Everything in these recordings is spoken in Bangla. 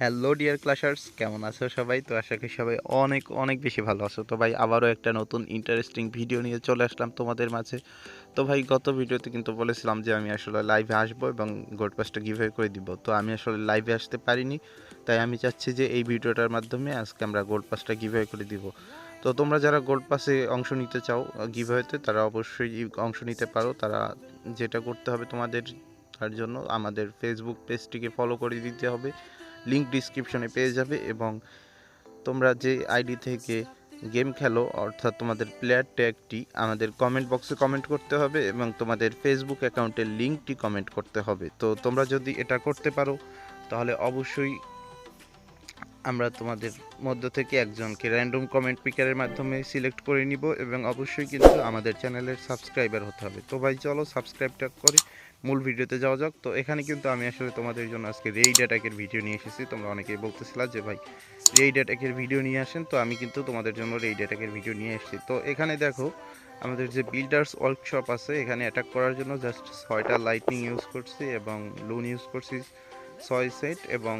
হ্যালো ডিয়ার ক্লাসার্স কেমন আছো সবাই? তো আশা করি সবাই অনেক অনেক বেশি ভালো আছো। তো ভাই, আবারও একটা নতুন ইন্টারেস্টিং ভিডিও নিয়ে চলে আসলাম তোমাদের মাঝে। তো ভাই, গত ভিডিওতে কিন্তু বলেছিলাম যে আমি আসলে লাইভে আসব এবং গোড পাসটা গিভওয়ে করে দিব। তো আমি আসলে লাইভে আসতে পারিনি, তাই আমি চাচ্ছি যে এই ভিডিওটার মাধ্যমে আজকে আমরা গোল্ড পাসটা গিভওয়ে করে দিব। তো তোমরা যারা গোল্ড পাসে অংশ নিতে চাও গিভওয়েতে তারা অবশ্যই অংশ নিতে পারো। তারা যেটা করতে হবে তোমাদের, তার জন্য আমাদের ফেসবুক পেজটিকে ফলো করে দিতে হবে। লিঙ্ক ডিসক্রিপশনে পেয়ে যাবে এবং তোমরা যে আইডি থেকে গেম খেলো, অর্থাৎ তোমাদের প্লেয়ার ট্যাগটি আমাদের কমেন্ট বক্সে কমেন্ট করতে হবে এবং তোমাদের ফেসবুক অ্যাকাউন্টের লিঙ্কটি কমেন্ট করতে হবে। তো তোমরা যদি এটা করতে পারো, তাহলে অবশ্যই আমরা তোমাদের মধ্য থেকে একজনকে র্যান্ডম কমেন্ট পিকারের মাধ্যমে সিলেক্ট করে নিব এবং অবশ্যই কিন্তু আমাদের চ্যানেলের সাবস্ক্রাইবার হতে হবে। তো ভাই, চলো সাবস্ক্রাইবটা করে মূল ভিডিওতে যাওয়া যাক। তো এখানে কিন্তু আমি আসলে তোমাদের জন্য আজকে রেইড অ্যাটাকের ভিডিও নিয়ে এসেছি। তোমরা অনেকেই বলতেছিলা যে, ভাই রেইড অ্যাটাকের ভিডিও নিয়ে আসেন। তো আমি কিন্তু তোমাদের জন্য রেইড অ্যাটাকের ভিডিও নিয়ে এসেছি। তো এখানে দেখো, আমাদের যে বিল্ডার্স ওয়ার্কশপ আছে, এখানে অ্যাটাক করার জন্য জাস্ট ছয়টা লাইটনিং ইউজ করছি এবং লুন ইউজ করছি। ছয় সেট এবং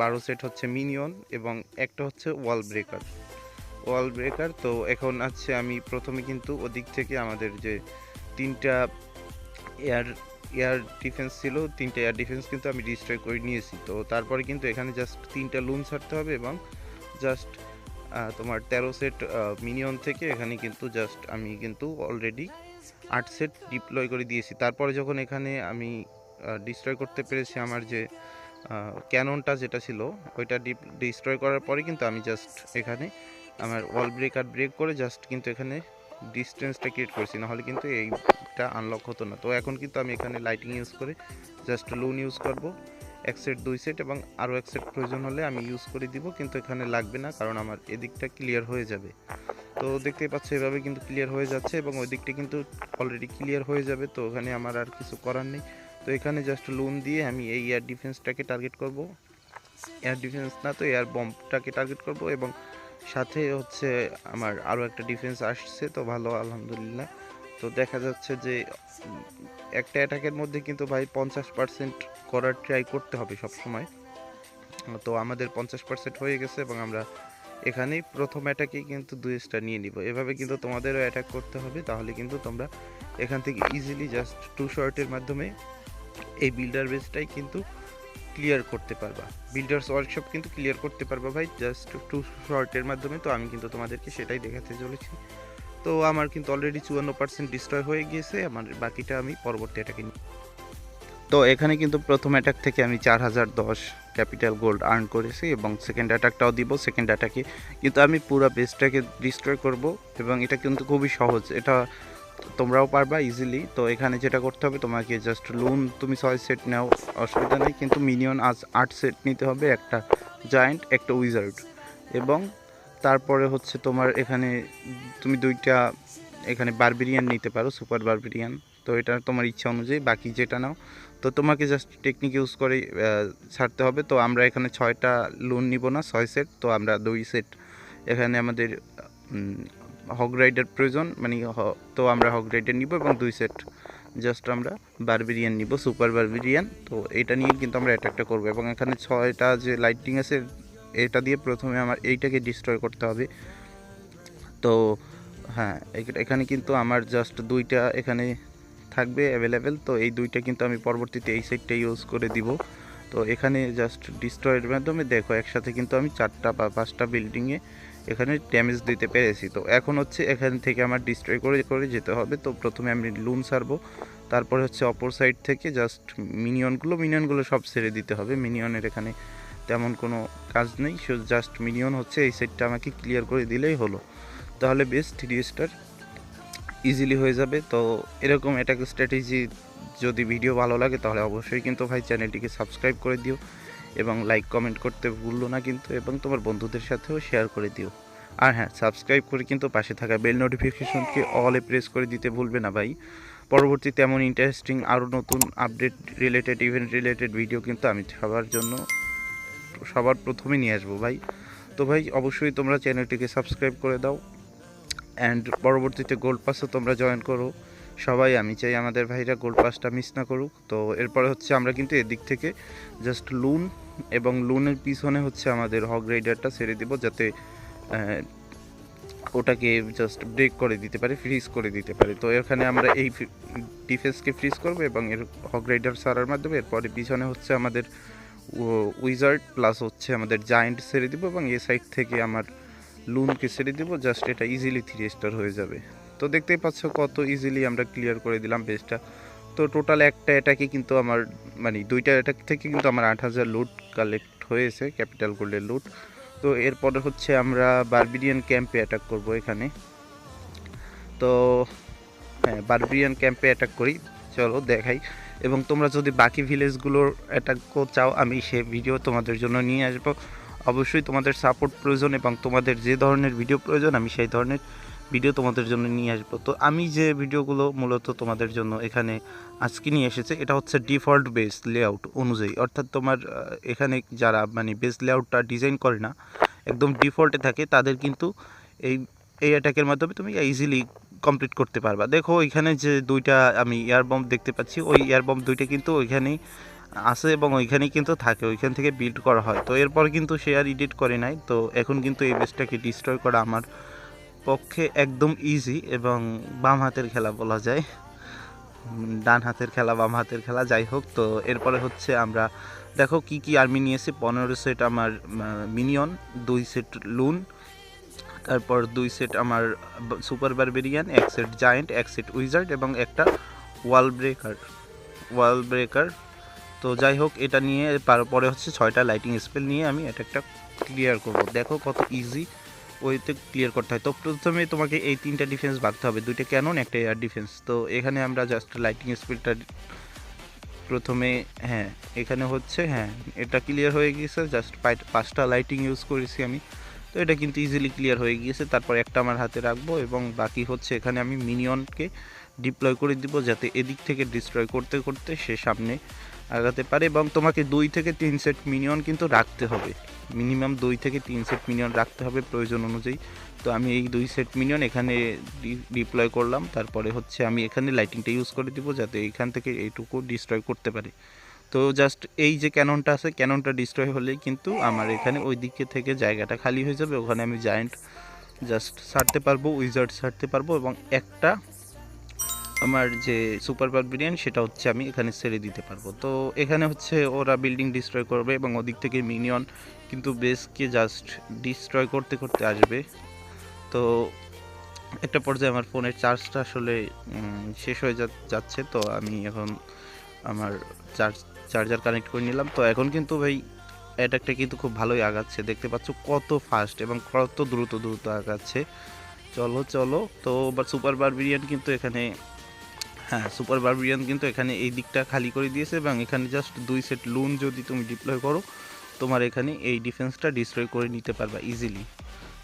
বারো সেট হচ্ছে মিনিয়ন এবং একটা হচ্ছে ওয়াল ব্রেকার ওয়াল ব্রেকার তো এখন আছে আমি প্রথমে কিন্তু ওদিক থেকে আমাদের যে তিনটা এয়ার এয়ার ডিফেন্স ছিল, তিনটা এয়ার ডিফেন্স কিন্তু আমি ডিস্ট্রয় করে নিয়েছি। তো তারপরে কিন্তু এখানে জাস্ট তিনটা লুন ছাড়তে হবে এবং জাস্ট তোমার তেরো সেট মিনিয়ন থেকে এখানে কিন্তু জাস্ট আমি কিন্তু অলরেডি আট সেট ডিপ্লয় করে দিয়েছি। তারপরে যখন এখানে আমি ডিস্ট্রয় করতে পেরেছি আমার যে ক্যাননটা যেটা ছিল, ওইটা ডিপ ডিস্ট্রয় করার পরে কিন্তু আমি জাস্ট এখানে আমার ওয়াল ব্রেক আর ব্রেক করে জাস্ট কিন্তু এখানে ডিস্টেন্সটা ক্রিয়েট করেছি, নাহলে কিন্তু এইটা আনলক হতো না। তো এখন কিন্তু আমি এখানে লাইটিং ইউজ করে জাস্ট লুন ইউজ করব। এক সেট দুই সেট এবং আরও এক সেট প্রয়োজন হলে আমি ইউজ করে দিব, কিন্তু এখানে লাগবে না কারণ আমার এদিকটা ক্লিয়ার হয়ে যাবে। তো দেখতেই পাচ্ছ এভাবে কিন্তু ক্লিয়ার হয়ে যাচ্ছে এবং ওই দিকটা কিন্তু অলরেডি ক্লিয়ার হয়ে যাবে, তো ওখানে আমার আর কিছু করার নেই। তো এখানে জাস্ট লোন দিয়ে আমি এই এয়ার ডিফেন্সটাকে টার্গেট করব। এয়ার ডিফেন্স না তো এয়ার বম্বটাকে টার্গেট করব এবং সাথে হচ্ছে আমার আরও একটা ডিফেন্স আসছে, তো ভালো, আলহামদুলিল্লাহ। তো দেখা যাচ্ছে যে একটা অ্যাটাকের মধ্যে কিন্তু ভাই পঞ্চাশ পার্সেন্ট করার ট্রাই করতে হবে সব সময় তো আমাদের পঞ্চাশ পার্সেন্ট হয়ে গেছে এবং আমরা এখানেই প্রথম অ্যাটাকেই কিন্তু দুই স্টার নিয়ে নিব। এভাবে কিন্তু তোমাদেরও অ্যাটাক করতে হবে, তাহলে কিন্তু তোমরা এখান থেকে ইজিলি জাস্ট টু শর্টের মাধ্যমে এই বিল্ডার বেসটাই কিন্তু ক্লিয়ার করতে পারবা। বিল্ডার্স ওয়ার্কশপ কিন্তু ক্লিয়ার করতে পারবা ভাই জাস্ট টু শর্টের মাধ্যমে। তো আমি কিন্তু তোমাদেরকে সেটাই দেখাতে চলেছি। তো আমার কিন্তু অলরেডি চুয়ান্ন পার্সেন্ট ডিস্ট্রয় হয়ে গিয়েছে, আমার বাকিটা আমি পরবর্তী অ্যাটাকে নিই তো এখানে কিন্তু প্রথম অ্যাটাক থেকে আমি চার হাজার দশ ক্যাপিটাল গোল্ড আর্ন করেছি এবং সেকেন্ড অ্যাটাকটাও দিব। সেকেন্ড অ্যাটাকে কিন্তু আমি পুরো বেসটাকে ডিস্ট্রয় করব এবং এটা কিন্তু খুবই সহজ। এটা তোমরাও পারবা ইজিলি তো এখানে যেটা করতে হবে, তোমাকে জাস্ট লোন তুমি ছয় সেট নাও, অসুবিধা নেই। কিন্তু মিনিয়ন আজ আট সেট নিতে হবে, একটা জায়েন্ট একটা উইজার্ড এবং তারপরে হচ্ছে তোমার এখানে তুমি দুইটা এখানে বারবেরিয়ান নিতে পারো সুপার বারবেরিয়ান তো এটা তোমার ইচ্ছা অনুযায়ী, বাকি যেটা নাও। তো তোমাকে জাস্ট টেকনিক ইউজ করে ছাড়তে হবে। তো আমরা এখানে ছয়টা লোন নিব না, ছয় সেট তো আমরা দুই সেট এখানে আমাদের হগ রাইডার প্রয়োজন মানে তো আমরা হগ রাইডার নিব এবং দুই সেট। জাস্ট আমরা বারবেরিয়ান নিব, সুপার বারবেরিয়ান। তো এটা নিয়ে কিন্তু আমরা অ্যাটাকটা করব। এবং এখানে ছয়টা যে লাইটিং আছে, এটা দিয়ে প্রথমে আমার এইটাকে ডিস্ট্রয় করতে হবে। তো হ্যাঁ এখানে কিন্তু আমার জাস্ট দুইটা এখানে থাকবে অ্যাভেলেবেল তো এই দুইটা কিন্তু আমি পরবর্তীতে এই সাইডটা ইউজ করে দিব। তো এখানে জাস্ট ডিস্ট্রয়ের মাধ্যমে দেখো, একসাথে কিন্তু আমি চারটা বা পাঁচটা বিল্ডিংয়ে এখানে ড্যামেজ দিতে পেরেছি। তো এখন হচ্ছে এখান থেকে আমার ডিস্ট্রয় করে করে যেতে হবে। তো প্রথমে আমি লুন সারবো। তারপরে হচ্ছে অপর সাইড থেকে জাস্ট মিনিয়নগুলো মিনিয়নগুলো সব ছেড়ে দিতে হবে। মিনিয়নের এখানে তেমন কোনো কাজ নেই। জাস্ট মিনিয়ন হচ্ছে এই সাইডটা আমাকে ক্লিয়ার করে দিলেই হলো। তাহলে বেস্ট থ্রি স্টার ইজিলি হয়ে যাবে। তো এরকম অ্যাটাক স্ট্র্যাটেজি যদি ভিডিও ভালো লাগে, তাহলে অবশ্যই কিন্তু ভাই চ্যানেলটিকে সাবস্ক্রাইব করে দিও এবং লাইক কমেন্ট করতে ভুললো না কিন্তু এবং তোমার বন্ধুদের সাথেও শেয়ার করে দিও। আর হ্যাঁ সাবস্ক্রাইব করে কিন্তু পাশে থাকা বেল নোটিফিকেশনকে অলে প্রেস করে দিতে ভুলবে না ভাই। পরবর্তীতে এমন ইন্টারেস্টিং আরও নতুন update related event related video কিন্তু আমি সবার জন্য, সবার প্রথমে নিয়ে আসব ভাই। তো ভাই, অবশ্যই তোমরা চ্যানেলটিকে সাবস্ক্রাইব করে দাও। অ্যান্ড পরবর্তীতে গোল্ড পাসও তোমরা জয়েন করো। সবাই, আমি চাই আমাদের ভাইরা গোল্ড পাসটা মিস না করুক। তো এরপরে হচ্ছে আমরা কিন্তু এদিক থেকে জাস্ট লুন এবং লুনের পিছনে হচ্ছে আমাদের হগ রাইডারটা ছেড়ে দিব যাতে ওটাকে জাস্ট ব্রেক করে দিতে পারে ফ্রিজ করে দিতে পারে। তো এখানে আমরা এই ডিফেন্সকে ফ্রিজ করব এবং এর হক রাইডার সারার মাধ্যমে এরপরে পিছনে হচ্ছে আমাদের উইজার্ড প্লাস হচ্ছে আমাদের জায়েন্ট ছেড়ে দিব এবং এ সাইড থেকে আমার লুনকে ছেড়ে দিব জাস্ট এটা ইজিলি থ্রি স্টার হয়ে যাবে। তো দেখতেই পাচ্ছ কত ইজিলি আমরা ক্লিয়ার করে দিলাম বেসটা তো টোটাল একটা অ্যাটাকে কিন্তু আমার মানে দুইটা অ্যাটাক থেকে কিন্তু আমার আট হাজার লুট কালেক্ট হয়েছে ক্যাপিটাল গোল্ডের লুট তো এরপরে হচ্ছে আমরা বারবিরিয়ান ক্যাম্পে অ্যাটাক করব এখানে। তো হ্যাঁ বারবিরিয়ান ক্যাম্পে অ্যাটাক করি, চলো দেখাই। এবং তোমরা যদি বাকি ভিলেজগুলোর অ্যাটাক চাও, আমি সে ভিডিও তোমাদের জন্য নিয়ে আসব। অবশ্যই তোমাদের সাপোর্ট প্রয়োজন এবং তোমাদের যে ধরনের ভিডিও প্রয়োজন, আমি সেই ধরনের ভিডিও তোমাদের জন্য নিয়ে আসব। তো আমি যে ভিডিওগুলো মূলত তোমাদের জন্য এখানে আজকে নিয়ে এসেছে, এটা হচ্ছে ডিফল্ট বেস লেআউট অনুযায়ী। অর্থাৎ তোমার এখানে যারা মানে বেস লেআউটটা ডিজাইন করে না, একদম ডিফল্টে থাকে, তাদের কিন্তু এই এই অ্যাটাকের মাধ্যমে তুমি ইজিলি কমপ্লিট করতে পারবা। দেখো, এখানে যে দুইটা আমি এয়ার বম্ব দেখতে পাচ্ছি, ওই এয়ার বম্ব দুইটা কিন্তু ওইখানেই আছে এবং ওইখানেই কিন্তু থাকে, ওইখান থেকে বিল্ড করা হয়। তো এরপর কিন্তু সে আর এডিট করে নাই। তো এখন কিন্তু এই বেসটাকে ডিস্ট্রয় করা আমার পক্ষে একদম ইজি এবং বাম হাতের খেলা বলা যায়। ডান হাতের খেলা, বাম হাতের খেলা, যাই হোক। তো এরপরে হচ্ছে আমরা, দেখো কি কি আর্মি নিয়েছে। পনেরো সেট আমার মিনিয়ন দুই সেট লুন তারপর দুই সেট আমার সুপার বারবেরিয়ান এক সেট জায়েন্ট এক সেট উইজার্ড এবং একটা ওয়াল ব্রেকার ওয়াল ব্রেকার তো যাই হোক, এটা নিয়ে তারপরে হচ্ছে ছয়টা লাইটিং স্পেল নিয়ে আমি এটা একটা ক্লিয়ার করব। দেখো কত ইজি ওইতে ক্লিয়ার করতে হয়। তো প্রথমে তোমাকে এই তিনটা ডিফেন্স ভাগতে হবে। দুইটা ক্যানন একটা এয়ার ডিফেন্স তো এখানে আমরা জাস্ট লাইটিং স্পিডটা প্রথমে হ্যাঁ এখানে হচ্ছে হ্যাঁ এটা ক্লিয়ার হয়ে গিয়েছে। জাস্ট পাঁচটা লাইটিং ইউজ করেছি আমি। তো এটা কিন্তু ইজিলি ক্লিয়ার হয়ে গিয়েছে। তারপর একটা আমার হাতে রাখব এবং বাকি হচ্ছে এখানে আমি মিনিয়নকে ডিপ্লয় করে দিব যাতে এদিক থেকে ডিস্ট্রয় করতে করতে সে সামনে আগাতে পারে এবং তোমাকে দুই থেকে তিন সেট মিনিয়ন কিন্তু রাখতে হবে। মিনিমাম দুই থেকে তিন সেট মিনিয়ন রাখতে হবে প্রয়োজন অনুযায়ী। তো আমি এই দুই সেট মিনিয়ন এখানে ডিপ্লয় করলাম। তারপরে হচ্ছে আমি এখানে লাইটিংটা ইউজ করে দিব যাতে এখান থেকে এইটুকু ডিস্ট্রয় করতে পারে। তো জাস্ট এই যে ক্যাননটা আছে, ক্যাননটা ডিস্ট্রয় হলেই কিন্তু আমার এখানে ওই দিকে থেকে জায়গাটা খালি হয়ে যাবে। ওখানে আমি জায়েন্ট জাস্ট ছাড়তে পারব, উইজার্ড ছাড়তে পারব এবং একটা আমার যে সুপার বারবিরিয়ান সেটা হচ্ছে আমি এখানে ছেড়ে দিতে পারব। তো এখানে হচ্ছে ওরা বিল্ডিং ডিস্ট্রয় করবে এবং ওদিক থেকে মিনিয়ন কিন্তু বেসকে জাস্ট ডিস্ট্রয় করতে করতে আসবে। তো একটা পর্যায়ে আমার ফোনের চার্জটা আসলে শেষ হয়ে যাচ্ছে। তো আমি এখন আমার চার্জ চার্জার কানেক্ট করে নিলাম। তো এখন কিন্তু ভাই অ্যাটাকটা কিন্তু খুব ভালোই আগাচ্ছে। দেখতে পাচ্ছ কত ফাস্ট এবং কত দ্রুত দ্রুত আগাচ্ছে। চলো চলো। তো সুপার বারবিরিয়ান কিন্তু এখানে হ্যাঁ সুপার বারবিরিয়ান কিন্তু এখানে এই দিকটা খালি করে দিয়েছে এবং এখানে জাস্ট দুই সেট লুন যদি তুমি ডিপ্লয় করো, তোমার এখানে এই ডিফেন্সটা ডিস্ট্রয় করে নিতে পারবা ইজিলি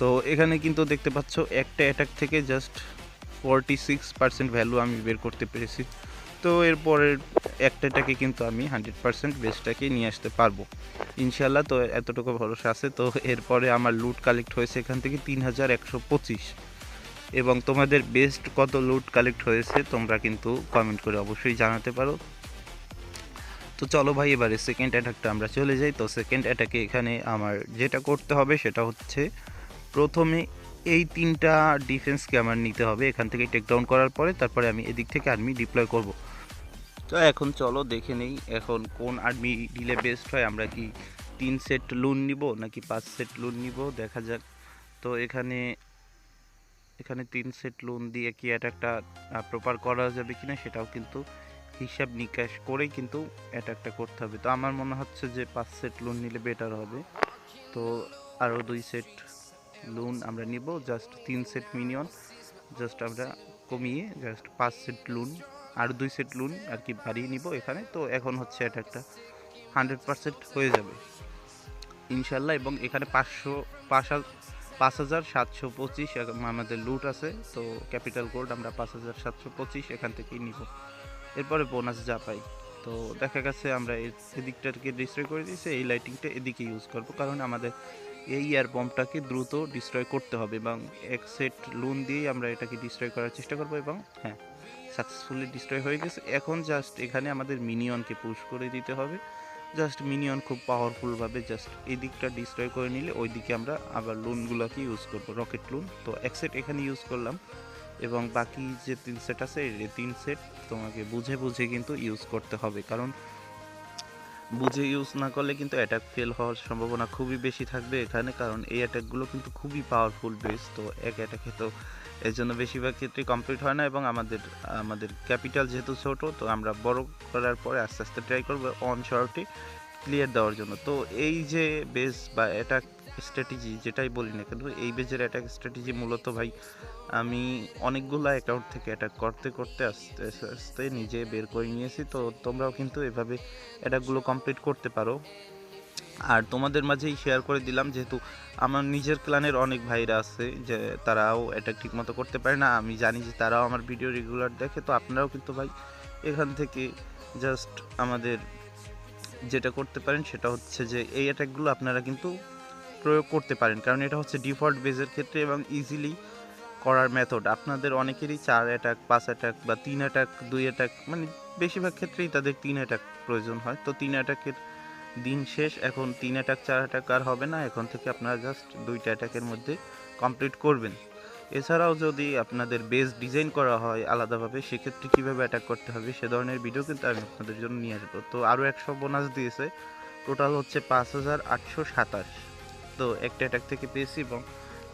তো এখানে কিন্তু দেখতে পাচ্ছ একটা অ্যাটাক থেকে just forty six percent value আমি বের করতে পেরেছি। তো এরপরের একটাটাকে কিন্তু আমি হান্ড্রেড পার্সেন্ট বেস্টটাকে নিয়ে আসতে পারব। ইনশাল্লাহ তো এতটুকু ভরসা আছে। তো এরপরে আমার লুট কালেক্ট হয়েছে এখান থেকে তিন হাজার একশো পঁচিশ। এবং তোমাদের বেস্ট কত লুট কালেক্ট হয়েছে, তোমরা কিন্তু কমেন্ট করে অবশ্যই জানাতে পারো। তো চলো ভাই, এবারে সেকেন্ড অ্যাটাকটা আমরা চলে যাই। তো সেকেন্ড অ্যাটাকে এখানে আমার যেটা করতে হবে, সেটা হচ্ছে প্রথমে এই তিনটা ডিফেন্সকে আমার নিতে হবে। এখান থেকে টেক ডাউন করার পরে তারপরে আমি এদিক থেকে আর্মি ডিপ্লয় করব। তো এখন চলো দেখে নেই, এখন কোন আর্মি দিলে বেস্ট হয়, আমরা কি তিন সেট লুন নিব, নাকি পাঁচ সেট লুন নিব, দেখা যাক। তো এখানে এখানে তিন সেট লোন দিয়ে কি অ্যাটাকটা প্রপার করা যাবে কিনা সেটাও কিন্তু হিসাব নিকাশ করেই কিন্তু অ্যাটাকটা করতে হবে। তো আমার মনে হচ্ছে যে পাঁচ সেট লোন নিলে বেটার হবে। তো আরও দুই সেট লোন আমরা নিব জাস্ট তিন সেট মিনিয়ন জাস্ট আমরা কমিয়ে জাস্ট পাঁচ সেট লোন আর দুই সেট লোন আর কি বাড়িয়ে নিব এখানে। তো এখন হচ্ছে অ্যাটাকটা হান্ড্রেড পার্সেন্ট হয়ে যাবে। ইনশাল্লাহ এবং এখানে পাঁচশো, পাঁচ পাঁচ হাজার সাতশো পঁচিশ আমাদের লুট আছে, তো ক্যাপিটাল গোল্ড আমরা পাঁচ হাজার সাতশো পঁচিশ এখান থেকেই নিব। এরপরে বোনাস যা পাই, তো দেখা গেছে আমরা এদিকটাকে ডিস্ট্রয় করে দিয়েছি, এই লাইটিংটা এদিকে ইউজ করব, কারণ আমাদের এই এয়ার বম্বটাকে দ্রুত ডিস্ট্রয় করতে হবে এবং এক সেট লোন দিয়েই আমরা এটাকে ডিস্ট্রয় করার চেষ্টা করব এবং হ্যাঁ সাকসেসফুলি ডিস্ট্রয় হয়ে গেছে। এখন জাস্ট এখানে আমাদের মিনিয়নকে পুশ করে দিতে হবে। জাস্ট মিনিয়ন খুব পাওয়ারফুলভাবে জাস্ট এই দিকটা ডিস্ট্রয় করে নিলে ওই দিকে আমরা আবার লোনগুলোকে ইউজ করব রকেট লোন তো এক সেট এখানে ইউজ করলাম এবং বাকি যে তিন সেট আছে এই তিন সেট তোমাকে বুঝে বুঝে কিন্তু ইউজ করতে হবে। কারণ বুঝে ইউজ না করলে কিন্তু অ্যাটাক ফেল হওয়ার সম্ভাবনা খুবই বেশি থাকবে এখানে, কারণ এই অ্যাটাকগুলো কিন্তু খুবই পাওয়ারফুল বেস তো এক অ্যাটাকে তো এর জন্য বেশিরভাগ ক্ষেত্রে কমপ্লিট হয় না এবং আমাদের আমাদের ক্যাপিটাল যেহেতু ছোট, তো আমরা বড় করার পরে আস্তে আস্তে ট্রাই করব অন শর্টে ক্লিয়ার দেওয়ার জন্য। তো এই যে বেস বা অ্যাটাক স্ট্র্যাটেজি যেটাই বলি না কেন, এই বেজের অ্যাটাক স্ট্র্যাটেজি মূলত ভাই আমি অনেকগুলো অ্যাকাউন্ট থেকে অ্যাটাক করতে করতে আস্তে আস্তে নিজে বের করে নিয়েছি। তো তোমরাও কিন্তু এভাবে অ্যাটাকগুলো কমপ্লিট করতে পারো। আর তোমাদের মাঝেই শেয়ার করে দিলাম, যেহেতু আমার নিজের ক্লানের অনেক ভাইরা আছে, যে তারাও এটা ঠিক মতো করতে পারে না। আমি জানি যে তারাও আমার ভিডিও রেগুলার দেখে, তো আপনারাও কিন্তু ভাই এখান থেকে জাস্ট আমাদের যেটা করতে পারেন, সেটা হচ্ছে যে এই অ্যাটাকগুলো আপনারা কিন্তু প্রয়োগ করতে পারেন। কারণ এটা হচ্ছে ডিফল্ট বেজের ক্ষেত্রে এবং ইজিলি করার মেথড আপনাদের অনেকেরই চার অ্যাটাক পাঁচ অ্যাটাক বা তিন অ্যাটাক দুই অ্যাটাক মানে বেশিরভাগ ক্ষেত্রেই তাদের তিন অ্যাটাক প্রয়োজন হয়। তো তিন অ্যাটাকের দিন শেষ, এখন তিন অ্যাটাক চার অ্যাটাক আর হবে না। এখন থেকে আপনারা জাস্ট দুইটা অ্যাটাকের মধ্যে কমপ্লিট করবেন। এছাড়াও যদি আপনাদের বেস ডিজাইন করা হয় আলাদাভাবে, সেক্ষেত্রে কীভাবে অ্যাটাক করতে হবে সে ধরনের ভিডিও কিন্তু আমি আপনাদের জন্য নিয়ে আসব। তো আরও একশো বোনাস দিয়েছে। টোটাল হচ্ছে পাঁচ হাজার আটশো সাতাশ। তো একটা অ্যাটাক থেকে পেয়েছি এবং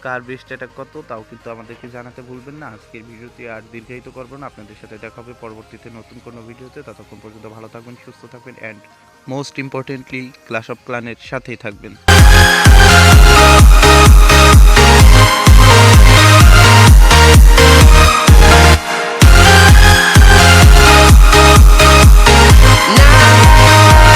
কার বেস্ট অ্যাটাক কত, তাও কিন্তু আমাদেরকে জানাতে ভুলবেন না। আজকের ভিডিওটি আর দীর্ঘায়িত করব না। আপনাদের সাথে দেখা হবে পরবর্তীতে নতুন কোনো ভিডিওতে ততক্ষণ পর্যন্ত ভালো থাকবেন, সুস্থ থাকবেন and most importantly clash of ক্লানের সাথেই থাকবেন।